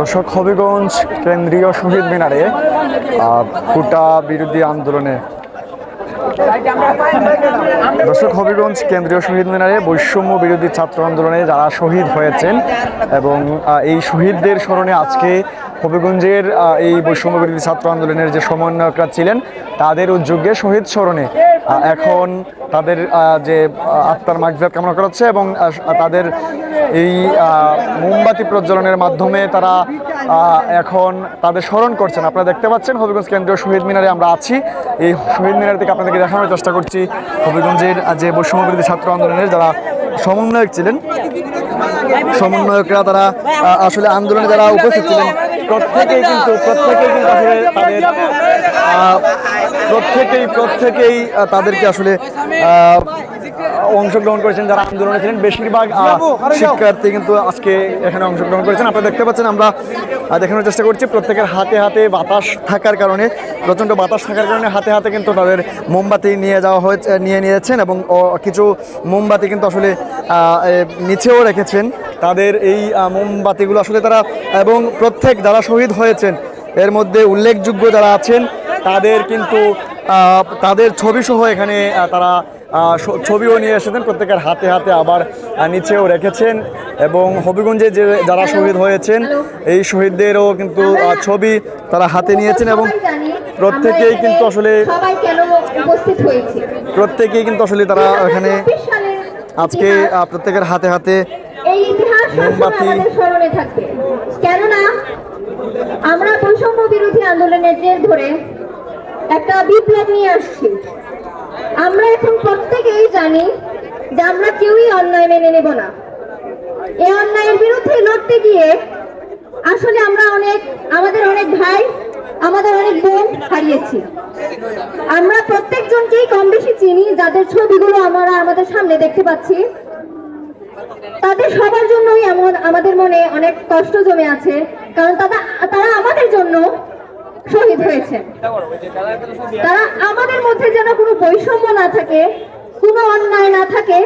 দর্শক, হবিগঞ্জ কেন্দ্রীয় শহীদ মিনারে কোটা বিরোধী আন্দোলনে। দর্শক, হবিগঞ্জ কেন্দ্রীয় শহীদ মিনারে বৈষম্য বিরোধী ছাত্র আন্দোলনে যারা শহীদ হয়েছেন এবং এই শহীদদের স্মরণে আজকে হবিগঞ্জের এই বৈষম্য বিরোধী ছাত্র আন্দোলনের যে সমন্বয়করা ছিলেন, তাদের উদ্যোগে শহীদ স্মরণে এখন তাদের যে আত্মার মাগজাত কামনা করা হচ্ছে এবং তাদের এই মোমবাতি প্রজ্বলনের মাধ্যমে তারা এখন তাদের স্মরণ করছেন। আপনারা দেখতে পাচ্ছেন হবিগঞ্জ কেন্দ্রীয় শহীদ মিনারে আমরা আছি। এই শহীদ মিনার থেকে আপনাদেরকে দেখানোর চেষ্টা করছি। হবিগঞ্জের যে বৈষম্যবিরোধী ছাত্র আন্দোলনের যারা সমন্বয়ক ছিলেন। সমন্বয়করা তারা আসলে আন্দোলনে যারা উপস্থিত ছিলেন, প্রত্যেকেই কিন্তু প্রত্যেকেই কিন্তু আসলে তাদের প্রত্যেকেই প্রত্যেকেই তাদেরকে আসলে অংশগ্রহণ করেছেন যারা আন্দোলনে ছিলেন বেশিরভাগ শিক্ষার্থী কিন্তু আজকে এখানে অংশগ্রহণ করেছেন। আপনারা দেখতে পাচ্ছেন আমরা দেখানোর চেষ্টা করছি প্রত্যেকের হাতে হাতে বাতাস থাকার কারণে প্রচণ্ড বাতাস থাকার কারণে হাতে হাতে কিন্তু তাদের মোমবাতি নিয়ে যাওয়া হয়েছে নিয়ে নিয়েছেন এবং কিছু মোমবাতি কিন্তু আসলে নিচেও রেখেছেন। তাদের এই মোমবাতিগুলো আসলে তারা এবং প্রত্যেক যারা শহীদ হয়েছেন এর মধ্যে উল্লেখযোগ্য যারা আছেন তাদের কিন্তু তাদের ছবিসহ এখানে তারা ছবিও নিয়ে এসেছেন, প্রত্যেকের হাতে হাতে আবার নিচেও রেখেছেন এবং হবিগঞ্জে যে যারা শহীদ হয়েছেন, এই শহীদদেরও কিন্তু ছবি তারা হাতে নিয়েছেন এবং প্রত্যেকেই কিন্তু আসলে প্রত্যেকেই কিন্তু আসলে তারা এখানে আজকে প্রত্যেকের হাতে হাতে মোমবাতি। আমরা বৈষম্য বিরোধী আন্দোলনের জের ধরে একটা বিপ্লব নিয়ে আসছি আমরা এখন প্রত্যেকেই জানি যে আমরা কেউই অন্যায় মেনে নেব না। এই অন্যায়ের বিরুদ্ধে লড়তে গিয়ে আসলে আমরা অনেক, আমাদের অনেক ভাই, আমাদের অনেক বোন হারিয়েছি। আমরা প্রত্যেকজনকেই কম বেশি চিনি, যাদের ছবিগুলো আমরা আমাদের সামনে দেখতে পাচ্ছি। তাদের সবার জন্যই এমন, আমাদের মনে অনেক কষ্ট জমে আছে। কারণ তারা তারা আমাদের জন্য শহীদ হয়েছে তারা আমাদের মধ্যে যেন কোনো বৈষম্য না থাকে, কোনো অন্যায় না থাকে,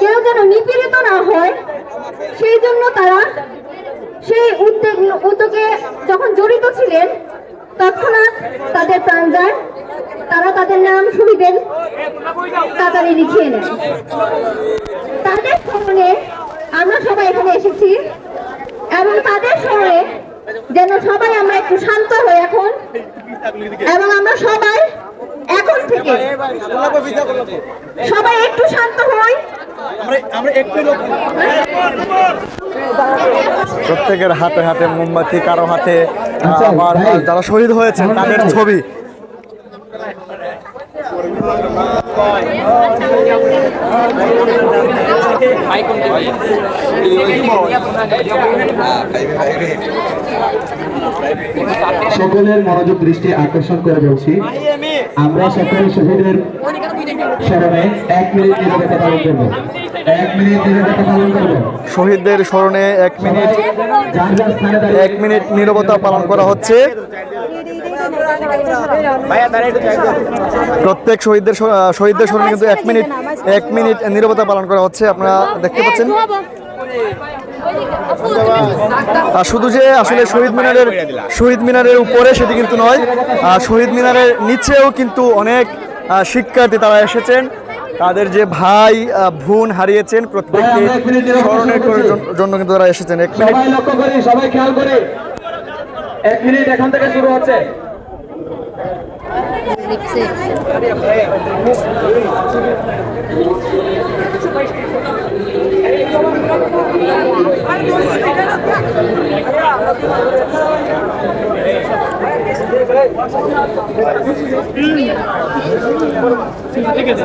কেউ যেন নিপীড়িত না হয়, সেই জন্য তারা সেই উদ্যোগ, উদ্যোগে যখন জড়িত ছিলেন, তৎক্ষণাৎ তাদের প্রাণ যায়। তারা তাদের নাম শহীদের কাতারে লিখিয়ে নেন। তাদের স্মরণে আমরা সবাই এখানে এসেছি এবং তাদের স্মরণে যেন সবাই আমরা একটু শান্ত হই এখন। এবং আমরা সবাই এখন থেকে সবাই একটু শান্ত হই। প্রত্যেকের হাতে হাতে মোমবাতি কারও হাতে আবার যারা শহীদ হয়েছেন তাদের ছবি। সকলের মনোযোগ দৃষ্টি আকর্ষণ করে বলছি। আমরা সকল শহীদের স্মরণে এক মিনিট নিরবতা পালন করব। এক মিনিট নিরবতা পালন করব। শহীদদের স্মরণে এক মিনিট এক মিনিট নীরবতা পালন করা হচ্ছে। প্রত্যেক শহীদদের শহীদদের স্মরণে কিন্তু এক মিনিট এক মিনিট নীরবতা পালন করা হচ্ছে আপনারা দেখতে পাচ্ছেন। আর শুধু যে আসলে শহীদ মিনারের শহীদ মিনারের উপরে সেটি কিন্তু নয় শহীদ মিনারের নিচেও কিন্তু অনেক শিক্ষার্থী তারা এসেছেন। তাদের যে ভাই বোন হারিয়েছেন প্রত্যেককে স্মরণের করার জন্য কিন্তু তারা এসেছেন। এক মিনিট। সবাই লক্ষ্য করি সবাই খেয়াল করি। এক মিনিট এখান থেকে শুরু হচ্ছে। লিখছে ঠিক আছে।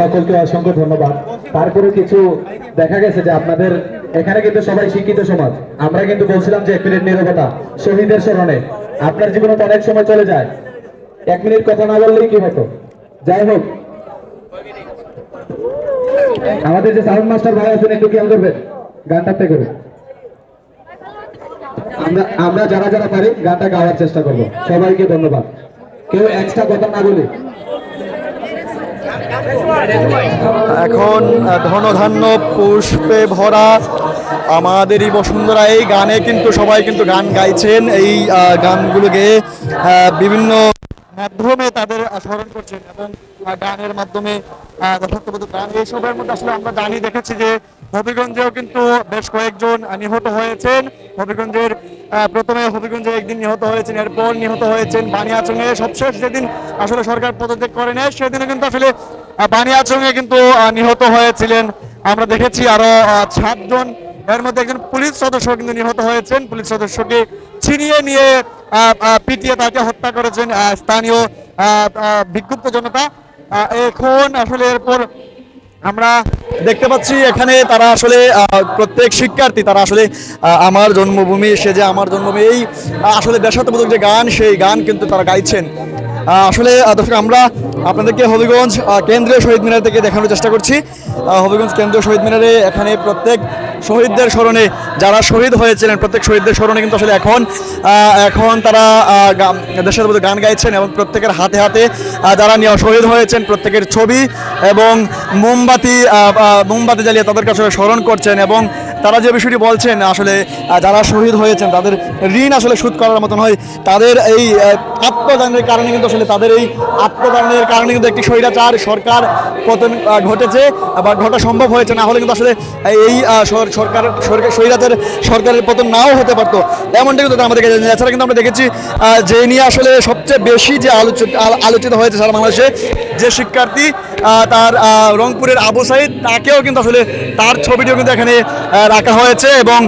সকলকে অসংখ্য ধন্যবাদ। তারপরে কিছু দেখা গেছে যে আপনাদের এখানে কিন্তু সবাই শিক্ষিত সমাজ। আমরা কিন্তু বলছিলাম যে এক মিনিট নিরবতা, শহীদের স্মরণে। আপনার জীবনে অনেক সময় চলে যায়। এক মিনিট কথা না বললেই কি হতো? যাই হোক আমাদের যে সাউন্ড মাস্টার ভাই আছেন একটু খেয়াল করবেন। গানটাতে করে। আমরা আমরা যারা যারা পারি গানটা গাওয়ার চেষ্টা করব। সবাইকে ধন্যবাদ। কেউ এক্সট্রা কথা না বলে। এখন ধনধান্য পুষ্পে ভরা আমাদেরই বসুন্ধরা এই গানে কিন্তু সবাই কিন্তু গান গাইছেন। এই আহ, গানগুলো গেয়ে আহ, বিভিন্ন মাধ্যমে তাদের আহ, স্মরণ করছেন এবং গানের মাধ্যমে দেশাত্মবোধক গান। এইসবের মধ্যে আসলে আমরা জানি দেখেছি যে হবিগঞ্জেও কিন্তু বেশ কয়েকজন নিহত হয়েছেন। হবিগঞ্জের প্রথমে হবিগঞ্জে একদিন নিহত হয়েছেন এরপর নিহত হয়েছেন বানিয়াচঙে সবশেষ যেদিন আসলে সরকার পদত্যাগ করে নেয় সেদিনে কিন্তু আসলে বানিয়াচঙে কিন্তু নিহত হয়েছিলেন। আমরা দেখেছি আরও সাতজন এর মধ্যে একজন পুলিশ সদস্য কিন্তু নিহত হয়েছেন। পুলিশ সদস্যকে ছিনিয়ে নিয়ে পিটিয়ে তাকে হত্যা করেছেন স্থানীয় বিক্ষুব্ধ জনতা। এখন আসলে এরপর আমরা দেখতে পাচ্ছি এখানে তারা আসলে প্রত্যেক শিক্ষার্থী, তারা আসলে আমার জন্মভূমি, সে যে আমার জন্মভূমি, এই আসলে দেশাত্মবোধক যে গান, সেই গান কিন্তু তারা গাইছেন। আসলে দর্শক, আমরা আপনাদেরকে হবিগঞ্জ কেন্দ্রীয় শহীদ মিনার থেকে দেখানোর চেষ্টা করছি। হবিগঞ্জ কেন্দ্রীয় শহীদ মিনারে এখানে প্রত্যেক শহীদদের স্মরণে যারা শহীদ হয়েছিলেন, প্রত্যেক শহীদদের স্মরণে কিন্তু আসলে এখন এখন তারা গা- দেশাত্মবোধক গান গাইছেন এবং প্রত্যেকের হাতে হাতে যারা শহীদ হয়েছেন, প্রত্যেকের ছবি এবং মোমবাতি মোমবাতি জ্বালিয়ে তাদের কাছে স্মরণ করছেন এবং তারা যে বিষয়টি বলছেন, আসলে যারা শহীদ হয়েছেন, তাদের ঋণ আসলে শোধ করার মতন হয়, তাদের এই আত্মদানের কারণে কিন্তু আসলে তাদের এই আত্মদানের কারণে কিন্তু একটি স্বৈরাচার সরকার পতন ঘটেছে বা ঘটা সম্ভব হয়েছে। না হলে কিন্তু আসলে এই সরকার স্বৈরাচার সরকারের পতন নাও হতে পারতো। এমনটা কিন্তু আমাদের কাছে এছাড়া কিন্তু আমরা দেখেছি যে নিয়ে আসলে সবচেয়ে বেশি যে আলোচিত আলোচিত হয়েছে সারা বাংলাদেশে, যে শিক্ষার্থী তার রংপুরের আবু সাইদ, তাকেও কিন্তু আসলে তার ছবিটিও কিন্তু এখানে রাখা হয়েছে এবং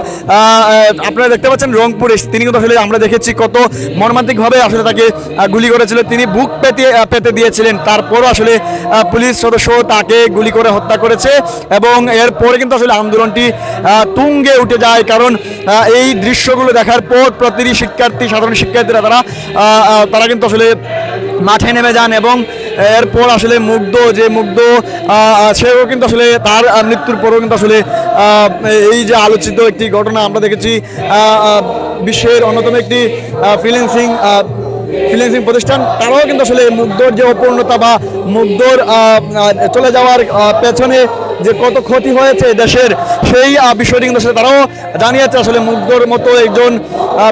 আপনারা দেখতে পাচ্ছেন রংপুরে, তিনি কিন্তু আসলে আমরা দেখেছি কত মর্মান্তিকভাবে আসলে তাকে আহ, গুলি করেছিল। তিনি বুক পেতে পেতে দিয়েছিলেন। তারপরও আসলে পুলিশ সদস্য তাকে গুলি করে হত্যা করেছে এবং এরপরে কিন্তু আসলে আন্দোলনটি তুঙ্গে উঠে যায়। কারণ এই দৃশ্যগুলো দেখার পর প্রতিটি শিক্ষার্থী সাধারণ শিক্ষার্থীরা তারা তারা কিন্তু আসলে মাঠে নেমে যান এবং এরপর আসলে মুগ্ধ যে মুগ্ধ সেও কিন্তু আসলে তার মৃত্যুর পরও কিন্তু আসলে এই যে আলোচিত একটি ঘটনা আমরা দেখেছি বিশ্বের অন্যতম একটি ফ্রিল্যান্সিং ফ্রিল্যান্সিং প্রতিষ্ঠান তারাও কিন্তু আসলে মুগ্ধর যে অপূর্ণতা বা মুগ্ধর চলে যাওয়ার পেছনে যে কত ক্ষতি হয়েছে দেশের সেই বিষয়টি কিন্তু আসলে তারাও জানিয়েছে আসলে মুগ্ধর মতো একজন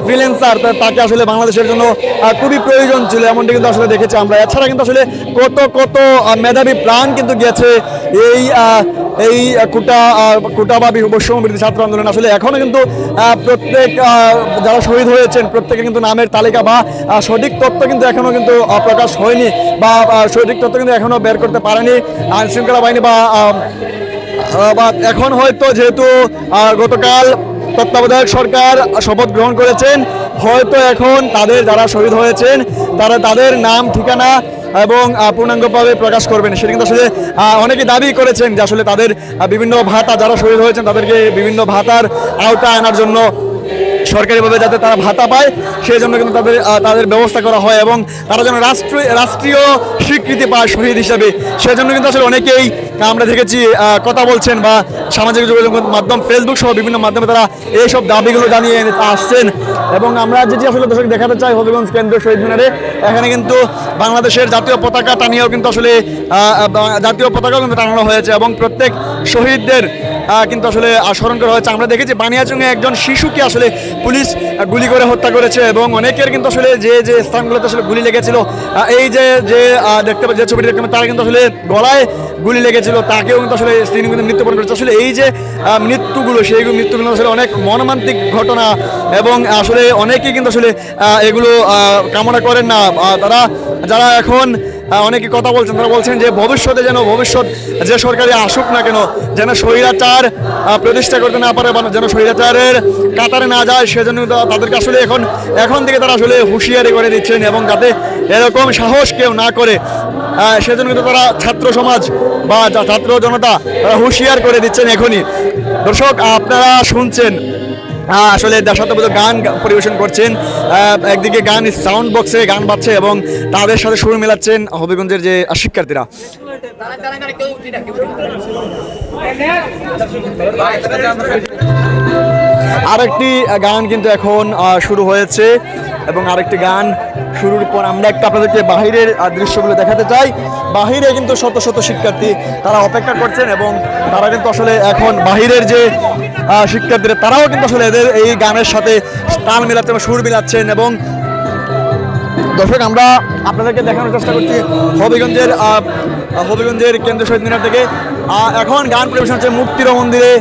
ফ্রিল্যান্সার তাকে আসলে বাংলাদেশের জন্য খুবই প্রয়োজন ছিল এমনটি কিন্তু আসলে দেখেছি আমরা। এছাড়া কিন্তু আসলে কত কত মেধাবী প্রাণ কিন্তু গেছে এই এই কুটা কুটা বা বৈষম্য ছাত্র আন্দোলন। আসলে এখনও কিন্তু প্রত্যেক যারা শহীদ হয়েছেন প্রত্যেকে কিন্তু নামের তালিকা বা আহ, সঠিক তথ্য কিন্তু এখনও কিন্তু প্রকাশ হয়নি বা সঠিক তথ্য কিন্তু এখনও বের করতে পারেনি। আইন শৃঙ্খলা বাহিনী বা বা এখন হয়তো যেহেতু গতকাল তত্ত্বাবধায়ক সরকার শপথ গ্রহণ করেছেন, হয়তো এখন তাদের যারা শহীদ হয়েছেন, তারা তাদের নাম, ঠিকানা এবং পূর্ণাঙ্গভাবে প্রকাশ করবেন। সেটা কিন্তু আসলে অনেকে দাবি করেছেন যে আসলে তাদের বিভিন্ন ভাতা, যারা শহীদ হয়েছেন তাদেরকে বিভিন্ন ভাতার আওতা আনার জন্য সরকারিভাবে যাতে তারা ভাতা পায় সেই জন্য কিন্তু তাদের তাদের ব্যবস্থা করা হয় এবং তারা যেন রাষ্ট্রীয় রাষ্ট্রীয় স্বীকৃতি পায় শহীদ হিসাবে। সেজন্য কিন্তু আসলে অনেকেই, আমরা দেখেছি কথা বলছেন বা সামাজিক যোগাযোগ মাধ্যম ফেসবুক সহ বিভিন্ন মাধ্যমে তারা এইসব দাবিগুলো জানিয়ে আসছেন। এবং আমরা যেটি আসলে দর্শক দেখাতে চাই, হবিগঞ্জ কেন্দ্রীয় শহীদ মিনারে, এখানে কিন্তু বাংলাদেশের জাতীয় পতাকা টানিয়েও কিন্তু আসলে জাতীয় পতাকাও কিন্তু টানানো হয়েছে এবং প্রত্যেক শহীদদের কিন্তু আসলে স্মরণ করা হয়েছে। আমরা দেখেছি বানিয়াচুঙে একজন শিশুকে আসলে পুলিশ গুলি করে হত্যা করেছে এবং অনেকের কিন্তু আসলে যে যে স্থানগুলোতে আসলে গুলি লেগেছিল এই যে যে দেখতে যে ছবিটি দেখতে তারা কিন্তু আসলে গলায় গুলি লেগেছিল, তাকেও কিন্তু আসলে তিনি কিন্তু মৃত্যুবরণ করেছে। আসলে এই যে মৃত্যুগুলো, সেই মৃত্যুগুলো আসলে অনেক মর্মান্তিক ঘটনা এবং আসলে অনেকেই কিন্তু আসলে এগুলো কামনা করেন না। তারা, যারা এখন অনেকে কথা বলছেন, তারা বলছেন যে ভবিষ্যতে যেন, ভবিষ্যৎ যে সরকারি আসুক না কেন, যেন স্বৈরাচার প্রতিষ্ঠা করতে না পারে যেন স্বৈরাচারের কাতারে না যায়, সেজন্য তাদেরকে আসলে এখন এখন থেকে তারা আসলে হুঁশিয়ারি করে দিচ্ছেন এবং যাতে এরকম সাহস কেউ না করে সেজন্য কিন্তু তারা ছাত্র সমাজ বা ছাত্র জনতা, তারা হুঁশিয়ার করে দিচ্ছেন এখনই। দর্শক, আপনারা শুনছেন আসলে দেশাত্মবোধক গান পরিবেশন করছেন একদিকে গান সাউন্ড বক্সে গান বাজছে এবং তাদের সাথে সুর মেলাচ্ছেন হবিগঞ্জের যে শিক্ষার্থীরা। আরেকটি গান কিন্তু এখন শুরু হয়েছে এবং আরেকটি গান শুরুর পর আমরা একটু আপনাদেরকে বাহিরের দৃশ্যগুলো দেখাতে চাই। বাহিরে কিন্তু শত শত শিক্ষার্থী তারা অপেক্ষা করছেন এবং তারা কিন্তু আসলে এখন বাহিরের যে শিক্ষার্থীরা, তারাও কিন্তু আসলে এদের এই গানের সাথে তাল মিলাচ্ছেন সুর মিলাচ্ছেন এবং দর্শক, আমরা আপনাদেরকে দেখানোর চেষ্টা করছি হবিগঞ্জের হবিগঞ্জের কেন্দ্র শহীদ মিনার থেকে। এখন গান পরিবেশন হচ্ছে মুক্তির মন্দিরে।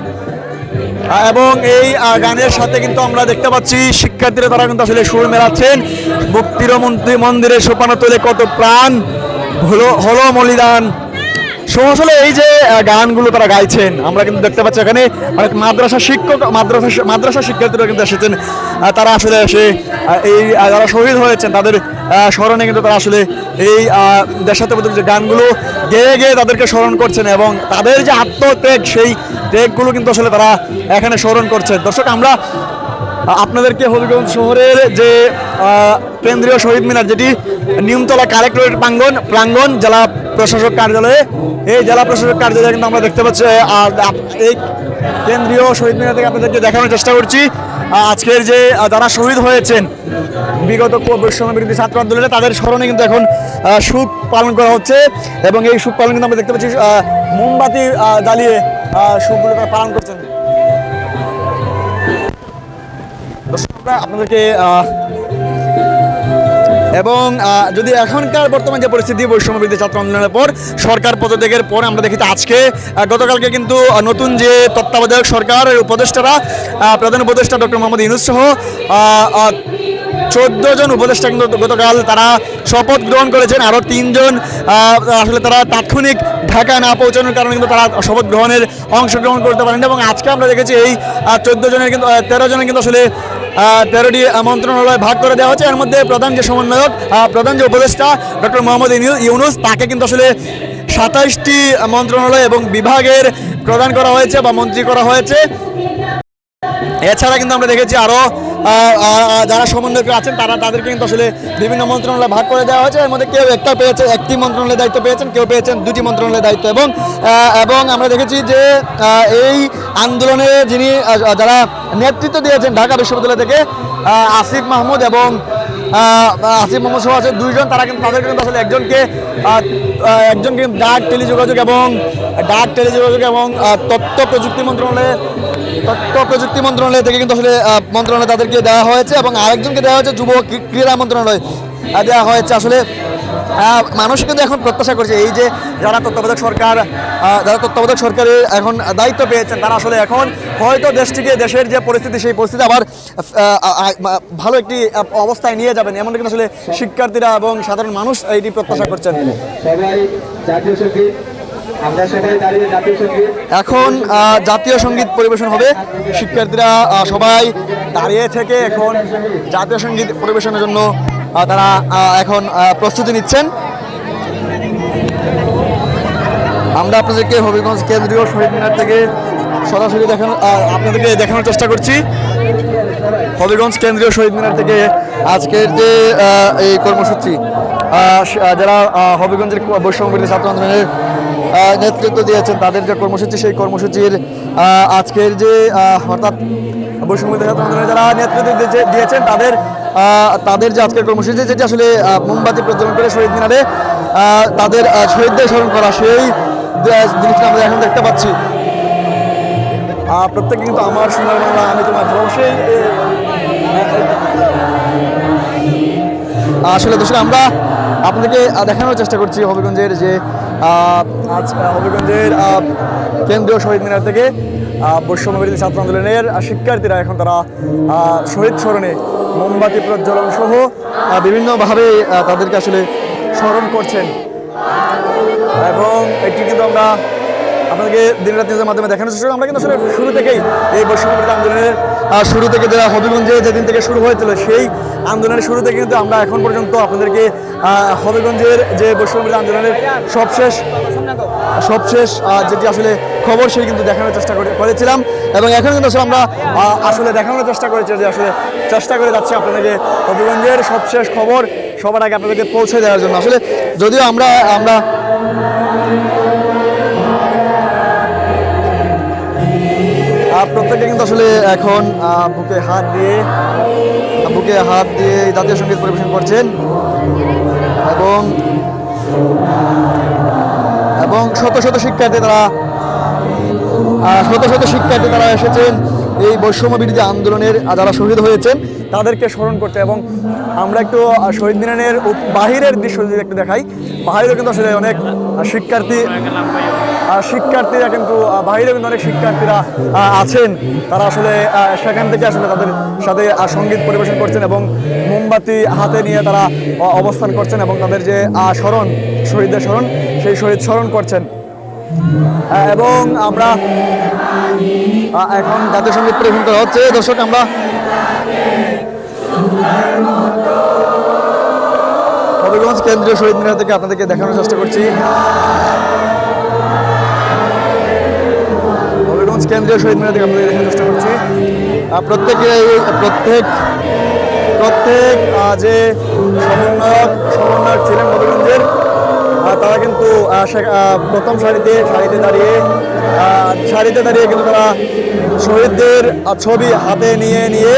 এবং এই গানের সাথে কিন্তু আমরা দেখতে পাচ্ছি শিক্ষার্থীরা, তারা কিন্তু আসলে সুর মেলাচ্ছেন। মুক্তির মন্ত্রী মন্দিরে সোপানো তোলে কত প্রাণ? হলো হলো মলিদান। সো আসলে এই যে গানগুলো তারা গাইছেন, আমরা কিন্তু দেখতে পাচ্ছি এখানে অনেক মাদ্রাসা শিক্ষক, মাদ্রাসা মাদ্রাসা শিক্ষার্থীরা কিন্তু এসেছেন। তারা আসলে এসে এই যারা শহীদ হয়েছেন, তাদের স্মরণে কিন্তু তারা আসলে এই দেশাত্মবোধক যে গানগুলো গেয়ে গেয়ে তাদেরকে স্মরণ করছেন এবং তাদের যে আত্মত্যাগ, সেই ত্যাগগুলো কিন্তু আসলে তারা এখানে স্মরণ করছেন। দর্শক, আমরা আপনাদেরকে হবিগঞ্জ শহরের যে কেন্দ্রীয় শহীদ মিনার, যেটি নিমতলা কালেক্টরেট প্রাঙ্গন প্রাঙ্গন জেলা প্রশাসক কার্যালয়ে। এই জেলা প্রশাসক কার্যালয়ে কিন্তু আমরা দেখতে পাচ্ছি আর এই কেন্দ্রীয় শহীদ মিনার থেকে আপনাদেরকে দেখানোর চেষ্টা করছি। আজকের যে যারা শহীদ হয়েছেন, বিগত বৈষম্য বিরোধী ছাত্র আন্দোলনে, তাদের স্মরণে কিন্তু এখন সুখ পালন করা হচ্ছে। এবং এই সুখ পালন কিন্তু আমরা দেখতে পাচ্ছি মোমবাতি জ্বালিয়ে সুখগুলো পালন করছেন। আমরা আপনাদেরকে এবং যদি এখনকার বর্তমান যে পরিস্থিতি, বৈষম্য বিরোধী ছাত্র আন্দোলনের পর সরকার পদত্যাগের পর আমরা দেখেছি আজকে গতকালকে কিন্তু নতুন যে তত্ত্বাবধায়ক সরকার উপদেষ্টারা প্রধান উপদেষ্টা ডক্টর মোহাম্মদ ইউনুস সহ চোদ্দ জন উপদেষ্টা কিন্তু গতকাল তারা শপথ গ্রহণ করেছেন। আরও তিনজন আসলে তারা তাৎক্ষণিক ঢাকা না পৌঁছানোর কারণে কিন্তু তারা শপথ গ্রহণের অংশগ্রহণ করতে পারেন এবং আজকে আমরা দেখেছি এই চোদ্দ জনের কিন্তু তেরো জনের কিন্তু আসলে তেরোটি মন্ত্রণালয় ভাগ করে দেওয়া হচ্ছে। এর মধ্যে প্রধান যে সমন্বয়ক প্রধান যে উপদেষ্টা, ডক্টর মোহাম্মদ ইউনুস, তাকে কিন্তু আসলে সাতাইশটি মন্ত্রণালয় এবং বিভাগের প্রদান করা হয়েছে বা মন্ত্রী করা হয়েছে। এছাড়া কিন্তু আমরা দেখেছি আরও যারা সমন্বয়ক আছেন, তারা তাদেরকে কিন্তু আসলে বিভিন্ন মন্ত্রণালয় ভাগ করে দেওয়া হয়েছে। এর মধ্যে কেউ একটা পেয়েছে, একটি মন্ত্রণালয়ের দায়িত্ব পেয়েছেন, কেউ পেয়েছেন দুটি মন্ত্রণালয়ের দায়িত্ব। এবং এবং আমরা দেখেছি যে এই আন্দোলনে যিনি যারা নেতৃত্ব দিয়েছেন ঢাকা বিশ্ববিদ্যালয় থেকে আসিফ মাহমুদ এবং আসিফ মোহাম্মদ সহ আছে দুইজন, তারা কিন্তু তাদেরকে কিন্তু আসলে একজনকে একজনকে ডাক টেলিযোগাযোগ এবং, ডাক টেলিযোগাযোগ এবং তথ্য প্রযুক্তি মন্ত্রণালয়ে তথ্য প্রযুক্তি মন্ত্রণালয় থেকে কিন্তু আসলে মন্ত্রণালয় তাদেরকে দেওয়া হয়েছে এবং আরেকজনকে দেওয়া হয়েছে যুব ক্রীড়া মন্ত্রণালয় দেওয়া হয়েছে। আসলে মানুষ কিন্তু এখন প্রত্যাশা করছে, এই যে যারা তত্ত্বাবধায়ক সরকার যারা তত্ত্বাবধায়ক সরকারের এখন দায়িত্ব পেয়েছেন, তারা আসলে এখন হয়তো দেশটিকে দেশের যে পরিস্থিতি, সেই পরিস্থিতি আবার ভালো একটি অবস্থায় নিয়ে যাবেন, এমন কিন্তু আসলে শিক্ষার্থীরা এবং সাধারণ মানুষ এইটি প্রত্যাশা করছেন। এখন জাতীয় সংগীত পরিবেশন হবে। শিক্ষার্থীরা সবাই দাঁড়িয়ে থেকে এখন জাতীয় সংগীত পরিবেশনের জন্য তারা এখন প্রস্তুতি নিচ্ছেন। আমরা আপনাদেরকে হবিগঞ্জ কেন্দ্রীয় শহীদ মিনার থেকে সরাসরি দেখানো আপনাদেরকে দেখানোর চেষ্টা করছি। হবিগঞ্জ কেন্দ্রীয় শহীদ মিনার থেকে আজকের যে এই কর্মসূচি যারা হবিগঞ্জের বৈষম্য ছাত্র আন্দোলনের নেতৃত্ব দিয়েছেন তাদের যে কর্মসূচি, সেই কর্মসূচির আজকের যে অর্থাৎ বৈষম্য আন্দোলনের যারা নেতৃত্ব দিয়েছেন তাদের তাদের যে আজকের কর্মসূচি, যেটি আসলে মোমবাতি প্রজ্বলন করে শহীদ মিনারে তাদের শহীদদের স্মরণ করা, সেই জিনিসটা আমরা এখন দেখতে পাচ্ছি। প্রত্যেকে কিন্তু আমার সোনার বাংলা, আমি তোমার ভালোবাসি। আসলে দর্শক, আমরা আপনাদেরকে আহ, দেখানোর চেষ্টা করছি হবিগঞ্জের যে আজ হবিগঞ্জের কেন্দ্রীয় শহীদ মিনার থেকে বৈষম্যবিরোধী ছাত্র আন্দোলনের শিক্ষার্থীরা এখন তারা শহীদ স্মরণে মোমবাতি প্রজ্বলন সহ বিভিন্নভাবে তাদেরকে আসলে স্মরণ করছেন। এবং এটি কিন্তু আমরা আপনাদেরকে দিন রাত নিউজের মাধ্যমে দেখানোর চেষ্টা আমরা কিন্তু আসলে শুরু থেকেই এই বৈষম্যবিরোধী আন্দোলনের শুরু থেকে যারা হবিগঞ্জে যেদিন থেকে শুরু হয়েছিল, সেই আন্দোলনের শুরু থেকে কিন্তু আমরা এখন পর্যন্ত আপনাদেরকে হবিগঞ্জের যে বৈষম্যবিরোধী আন্দোলনের সবশেষ সবশেষ যেটি আসলে খবর সেটি কিন্তু দেখানোর চেষ্টা করে- করেছিলাম। এবং এখন কিন্তু আসলে আমরা আসলে দেখানোর চেষ্টা করেছি যে আসলে চেষ্টা করে যাচ্ছি আপনাদেরকে হবিগঞ্জের সবশেষ খবর সবার আগে আপনাদেরকে পৌঁছে দেওয়ার জন্য। আসলে যদিও আমরা আমরা কিন্তু আসলে এখন বুকে হাত দিয়ে, বুকে হাত দিয়ে জাতীয় সংগীত পরিবেশন করছেন। এবং এবং শত শত শিক্ষার্থী তারা শত শত শিক্ষার্থী তারা এসেছেন এই বৈষম্য বিরোধী আন্দোলনের যারা শহীদ হয়েছেন, তাদেরকে স্মরণ করতে। এবং আমরা একটু শহীদ মিনারের উপ- বাহিরের দৃশ্য যদি একটু দেখাই বাহিরে কিন্তু আসলে অনেক শিক্ষার্থী শিক্ষার্থীরা কিন্তু বাইরে কিন্তু অনেক শিক্ষার্থীরা আছেন। তারা আসলে সেখান থেকে আসলে তাদের সাথে সংগীত পরিবেশন করছেন এবং মোমবাতি হাতে নিয়ে তারা অবস্থান করছেন এবং তাদের যে স্মরণ, শহীদদের স্মরণ, সেই শহীদ স্মরণ করছেন। এবং আমরা এখন জাতীয় সংগীত পরিবেশন করা হচ্ছে। দর্শক, আমরা কেন্দ্রীয় শহীদ মিনার থেকে আপনাদেরকে দেখানোর চেষ্টা করছি। হবিগঞ্জ কেন্দ্রীয় শহীদ মিনার থেকে আপনাদের দেখানোর চেষ্টা করছি। প্রত্যেকে প্রত্যেক প্রত্যেক যে সমন্বয়ক সমন্বয়ক ছিলেন হবিগঞ্জের আহ, তারা কিন্তু প্রথম সারিতে সারিতে দাঁড়িয়ে সারিতে দাঁড়িয়ে কিন্তু তারা শহীদদের ছবি হাতে নিয়ে নিয়ে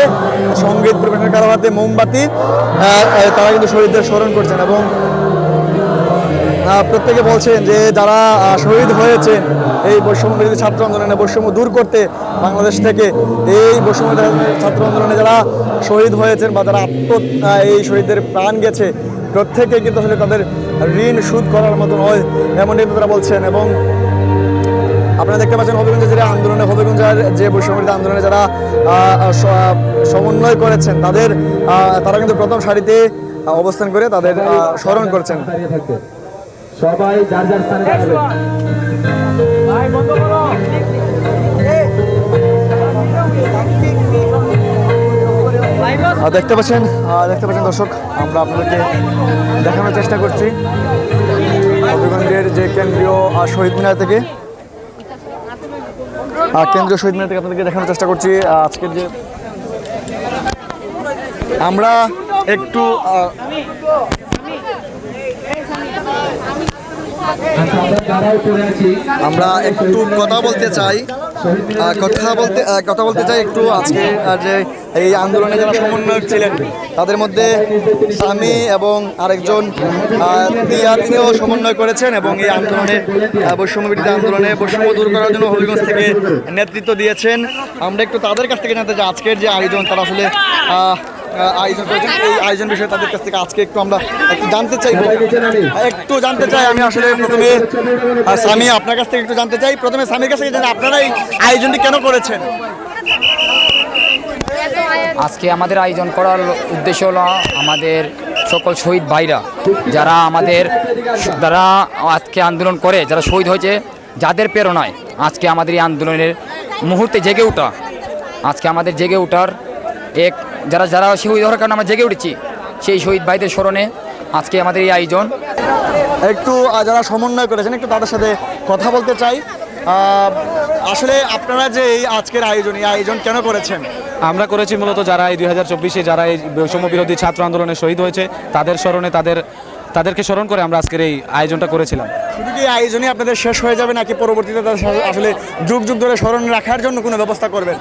সংগীত পরিবেশন কারও হাতে মোমবাতি তারা কিন্তু শহীদদের স্মরণ করছেন এবং প্রত্যেকে বলছেন যে যারা শহীদ হয়েছেন এই বৈষম্য বিরোধী ছাত্র আন্দোলনে বৈষম্য দূর করতে বাংলাদেশ থেকে এই বৈষম্য ছাত্র আন্দোলনে যারা শহীদ হয়েছেন বা যারা আত্ম এই শহীদদের প্রাণ গেছে, প্রত্যেকে কিন্তু আসলে তাদের ঋণ শোধ করার মতো নয় কিন্তু তারা বলছেন। এবং আপনারা দেখতে পাচ্ছেন হবিগঞ্জের যে আন্দোলনে, হবিগঞ্জের যে বৈষম্যবিরোধী আন্দোলনে যারা সমন্বয় করেছেন, তাদের তারা কিন্তু প্রথম সারিতে অবস্থান করে তাদের স্মরণ করছেন। সবাই যার যার স্থানে দেখতে পাচ্ছেন দেখতে পাচ্ছেন দর্শক, আমরা আপনাদেরকে দেখানোর চেষ্টা করছি হবিগঞ্জের যে কেন্দ্রীয় শহীদ মিনার থেকে। কেন্দ্রীয় শহীদ মিনার থেকে আপনাদেরকে দেখানোর চেষ্টা করছি আজকের যে আমরা একটু আমরা একটু কথা বলতে চাই কথা বলতে কথা বলতে চাই একটু আজকে যে এই আন্দোলনে যারা সমন্বয়ক ছিলেন তাদের মধ্যে স্বামী এবং আরেকজন দিয়া তিনিও সমন্বয় করেছেন এবং এই আন্দোলনে আহ, বৈষম্য বিরোধী আন্দোলনে বৈষম্য দূর করার জন্য হবিগঞ্জ থেকে নেতৃত্ব দিয়েছেন। আমরা একটু তাদের কাছ থেকে জানতে চাই আজকের যে আয়োজন তারা আসলে আয়োজন করেছেন। এই আয়োজন বিষয়ে তাদের কাছ থেকে আজকে একটু আমরা একটু জানতে চাই। একটু জানতে চাই আমি আসলে প্রথমে স্বামী আপনার কাছ থেকে একটু জানতে চাই। প্রথমে স্বামীর কাছ থেকে জানি আপনারা এই আয়োজনটি কেন করেছেন? আজকে আমাদের আয়োজন করার উদ্দেশ্য হলো আমাদের সকল শহীদ ভাইরা যারা আমাদের যারা আজকে আন্দোলন করে যারা শহীদ হয়েছে যাদের প্রেরণায় আজকে আমাদের এই আন্দোলনের মুহূর্তে জেগে ওঠা আজকে আমাদের জেগে ওঠার এক যারা যারা শহীদ হওয়ার কারণে আমরা জেগে উঠেছি সেই শহীদ ভাইদের স্মরণে আজকে আমাদের এই আয়োজন। একটু যারা সমন্বয় করেছেন একটু তাদের সাথে কথা বলতে চাই। আসলে আপনারা যে এই আজকের আয়োজন এই আয়োজন কেন করেছেন? আমরা করেছি মূলত যারা এই দুই হাজার চব্বিশে যারা এই বৈষম্য বিরোধী ছাত্র আন্দোলনে শহীদ হয়েছে তাদের স্মরণে তাদের তাদেরকে স্মরণ করে আমরা আজকের এই আয়োজনটা করেছিলাম। শুধু কি এই আয়োজনই আপনাদের শেষ হয়ে যাবে নাকি পরবর্তীতে তাদের আসলে যুগ যুগ ধরে স্মরণ রাখার জন্য কোনো ব্যবস্থা করবেন?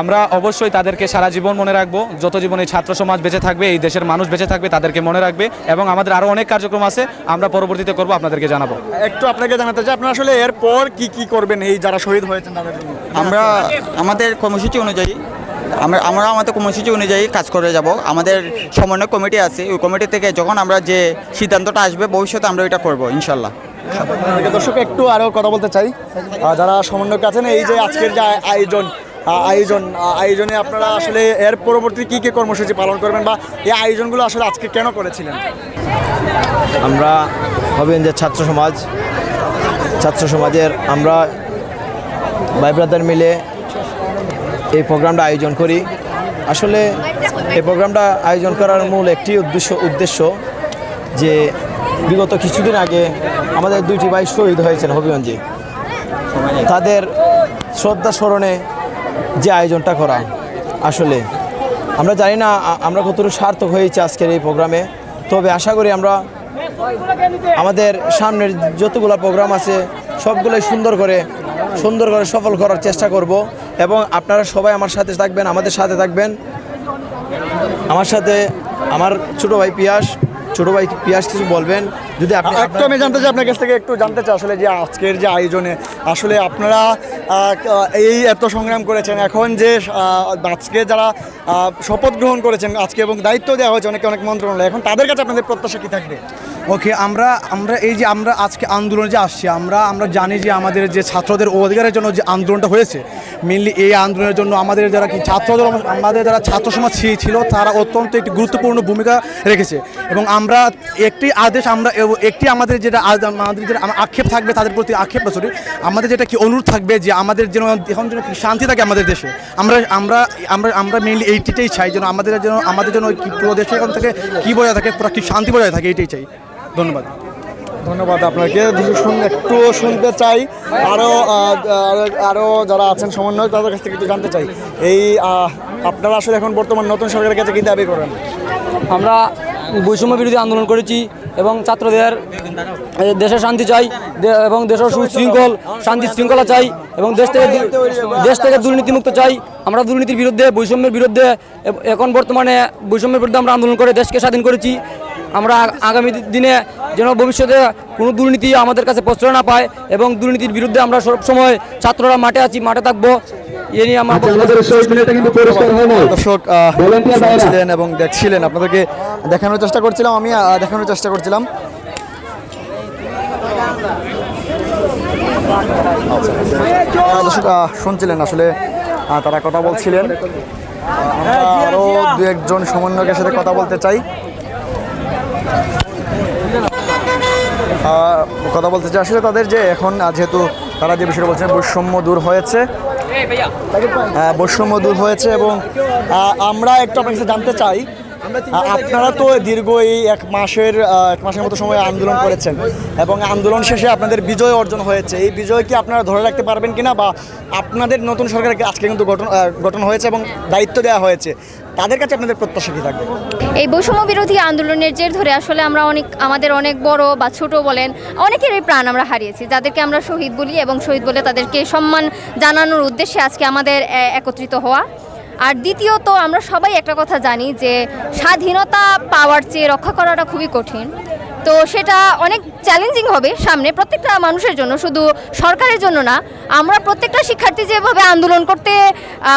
আমরা অবশ্যই তাদেরকে সারা জীবন মনে রাখব যত জীবনে ছাত্র সমাজ বেঁচে থাকবে এই দেশের মানুষ বেঁচে থাকবে তাদেরকে মনে রাখবে এবং আমাদের আরও অনেক কার্যক্রম আছে আমরা পরবর্তীতে করব আপনাদেরকে জানাব। একটু আপনাকে জানাতে চাই আপনারা আসলে এরপর কি কি করবেন এই যারা শহীদ হয়েছেন তাদের আমরা আমাদের কর্মসূচি অনুযায়ী আমরা আমরা আমাদের কর্মসূচি অনুযায়ী কাজ করে যাব। আমাদের সমন্বয় কমিটি আছে ওই কমিটি থেকে যখন আমরা যে সিদ্ধান্তটা আসবে ভবিষ্যতে আমরা এটা করব ইনশাল্লাহ দর্শক একটু আরও কথা বলতে চাই। যারা সমন্বয়ক আছেন এই যে আজকের যে আয়োজন আয়োজন আয়োজনে আপনারা আসলে এর পরবর্তী কী কী কর্মসূচি পালন করবেন বা এই আয়োজনগুলো আসলে আজকে কেন করেছিলেন? আমরা হবিগঞ্জের ছাত্র সমাজ, ছাত্র সমাজের আমরা ভাই ব্রাদার মিলে এই প্রোগ্রামটা আয়োজন করি। আসলে এই প্রোগ্রামটা আয়োজন করার মূল একটি উদ্দেশ্য উদ্দেশ্য যে বিগত কিছুদিন আগে আমাদের দুইটি ভাই শহীদ হয়েছেন হবিগঞ্জে। তাদের শ্রদ্ধা স্মরণে যে আয়োজনটা করা। আসলে আমরা জানি না আমরা কতটুকু সার্থক হয়েছি আজকের এই প্রোগ্রামে। তবে আশা করি আমরা আমাদের সামনের যতগুলো প্রোগ্রাম আছে, সবগুলোই সুন্দর করে সুন্দর করে সফল করার চেষ্টা করব এবং আপনারা সবাই আমার সাথে থাকবেন, আমাদের সাথে থাকবেন। আমার সাথে আমার ছোট ভাই পিয়াস, ছোট ভাই পিয়াস কিছু বলবেন, যদি আপনি একটু আমি জানতে চাই, আপনার কাছ থেকে একটু জানতে চাই, আসলে যে আজকের যে আয়োজনে, আসলে আপনারা এই এত সংগ্রাম করেছেন। এখন যে আজকে যারা শপথ গ্রহণ করেছেন, আজকে এবং দায়িত্ব দেওয়া হয়েছে, অনেকে অনেক মন্ত্রণালয়। এখন তাদের কাছে আপনাদের প্রত্যাশা কি থাকবে? ওকে আমরা আমরা এই যে আমরা আজকে আন্দোলনে যে আসছি, আমরা আমরা জানি যে আমাদের যে ছাত্রদের অধিকারের জন্য যে আন্দোলনটা হয়েছে মেনলি এই আন্দোলনের জন্য আমাদের যারা কি ছাত্রদের আমাদের যারা ছাত্র সমাজ ছিল, তারা অত্যন্ত একটি গুরুত্বপূর্ণ ভূমিকা রেখেছে। এবং আমরা একটি আদেশ, আমরা একটি আমাদের যেটা আমাদের যেটা আক্ষেপ থাকবে, তাদের প্রতি আক্ষেপ না সরি আমাদের যেটা কি অনুরোধ থাকবে যে আমাদের যেন, এখন যেন শান্তি থাকে আমাদের দেশে, আমরা আমরা আমরা আমরা মেনলি এইটিটাই চাই যেন আমাদের যেন, আমাদের জন্য পুরো দেশে এখন থেকে কী বজায় থাকে, পুরো কি শান্তি বজায় থাকে, এইটাই চাই। ধন্যবাদ। ধন্যবাদ আপনাকে। একটু শুনতে চাই। আরও আরও যারা আছেন সমন্বয় তাদের কাছ থেকে একটু জানতে চাই। এই আপনারা আসলে এখন বর্তমান নতুন সরকারের কাছে কি দাবি করেন? আমরা বৈষম্য বিরোধী আন্দোলন করেছি এবং ছাত্রদের দেশে শান্তি চাই এবং দেশের সুশৃঙ্খল, শান্তি শৃঙ্খলা চাই, এবং দেশ থেকে দেশ থেকে দুর্নীতিমুক্ত চাই। আমরা দুর্নীতির বিরুদ্ধে, বৈষম্যের বিরুদ্ধে এখন বর্তমানে বৈষম্যের বিরুদ্ধে আমরা আন্দোলন করে দেশকে স্বাধীন করেছি। আমরা আগামী দিনে যেন ভবিষ্যতে কোনো দুর্নীতি আমাদের কাছে প্রশ্রয় না পায় এবং দুর্নীতির বিরুদ্ধে আমরা সব সময় ছাত্ররা মাঠে আছি মাঠে থাকব। এ নিয়ে আমার দর্শক। শুনছিলেন এবং দেখছিলেন। আপনাদেরকে দেখানোর চেষ্টা করছিলাম আমি দেখানোর চেষ্টা করছিলাম। আচ্ছা। দর্শক শুনছিলেন আসলে তারা কথা বলছিলেন। আমরা আরও দু একজন সমন্বয়কের সাথে কথা বলতে চাই। কথা বলতে চাই আসলে তাদের যে এখন যেহেতু তারা যে বিষয়টা বলছেন, বৈষম্য দূর হয়েছে। বৈষম্য দূর হয়েছে এবং আমরা একটু আপনার কাছে জানতে চাই। আপনারা তো দীর্ঘ এই এক মাসের এক মাসের মতো সময় আন্দোলন করেছেন এবং আন্দোলন শেষে আপনাদের বিজয় অর্জন হয়েছে। এই বিজয় কি আপনারা ধরে রাখতে পারবেন কিনা বা আপনাদের নতুন সরকারকে আজকে কিন্তু গঠন গঠন হয়েছে এবং দায়িত্ব দেওয়া হয়েছে? তাদের কাছে আপনাদের প্রত্যাশা কি থাকবে? এই বৈষম্য বিরোধী আন্দোলনের জের ধরে আসলে আমরা অনেক, আমাদের অনেক বড় বা ছোট বলেন অনেকেরই প্রাণ আমরা হারিয়েছি। যাদেরকে আমরা শহীদ বলি এবং শহীদ বলে তাদেরকে সম্মান জানানোর উদ্দেশ্যে আজকে আমাদের একত্রিত হওয়া। আর দ্বিতীয়ত আমরা সবাই একটা কথা জানি যে স্বাধীনতা পাওয়ার চেয়ে রক্ষা করাটা খুবই কঠিন। তো সেটা অনেক চ্যালেঞ্জিং হবে সামনে প্রত্যেকটা মানুষের জন্য, শুধু সরকারের জন্য না। আমরা প্রত্যেকটা শিক্ষার্থী যেভাবে আন্দোলন করতে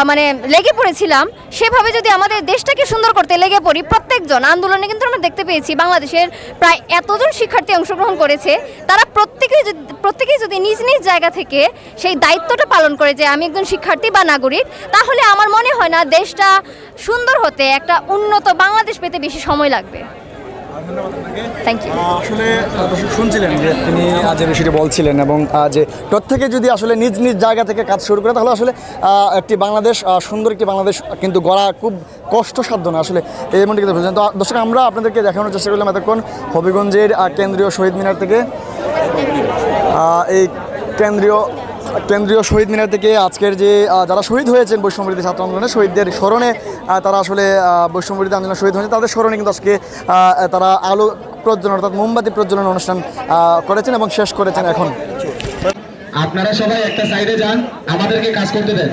মানে লেগে পড়েছিলাম, সেভাবে যদি আমাদের দেশটাকে সুন্দর করতে লেগে পড়ি, প্রত্যেকজন আন্দোলনে কিন্তু আমরা দেখতে পেয়েছি, বাংলাদেশের প্রায় এতজন শিক্ষার্থী অংশগ্রহণ করেছে। তারা প্রত্যেকেই যদি প্রত্যেকেই যদি নিজ নিজ জায়গা থেকে সেই দায়িত্বটা পালন করে যে আমি একজন শিক্ষার্থী বা নাগরিক, তাহলে আমার মনে হয় না দেশটা সুন্দর হতে একটা উন্নত বাংলাদেশ পেতে বেশি সময় লাগবে। আসলে দর্শক শুনছিলেন যে তিনি যে বিষয়টি বলছিলেন এবং যে প্রত্যেকে যদি আসলে নিজ নিজ জায়গা থেকে কাজ শুরু করে তাহলে আসলে একটি বাংলাদেশ সুন্দর একটি বাংলাদেশ কিন্তু গড়া খুব কষ্টসাধ্য না আসলে। এই এমনটি কিন্তু বলছেন। তো দর্শক আমরা আপনাদেরকে দেখানোর চেষ্টা করলাম এতক্ষণ হবিগঞ্জের কেন্দ্রীয় শহীদ মিনার থেকে। এই কেন্দ্রীয় কেন্দ্রীয় শহীদ মিনার থেকে আজকের যে যারা শহীদ হয়েছেন বৈষম্যবিরোধী ছাত্র আন্দোলনে, শহীদদের স্মরণে তারা আসলে বৈষম্যবিরোধী আন্দোলনে শহীদ হয়েছে তাদের স্মরণে কিন্তু আজকে তারা আলো প্রজ্বলন অর্থাৎ মোমবাতি প্রজ্বলন অনুষ্ঠান করেছেন এবং শেষ করেছেন এখন। আপনারা সবাই একটা সাইডে যান, আমাদেরকে কাজ করতে দেন।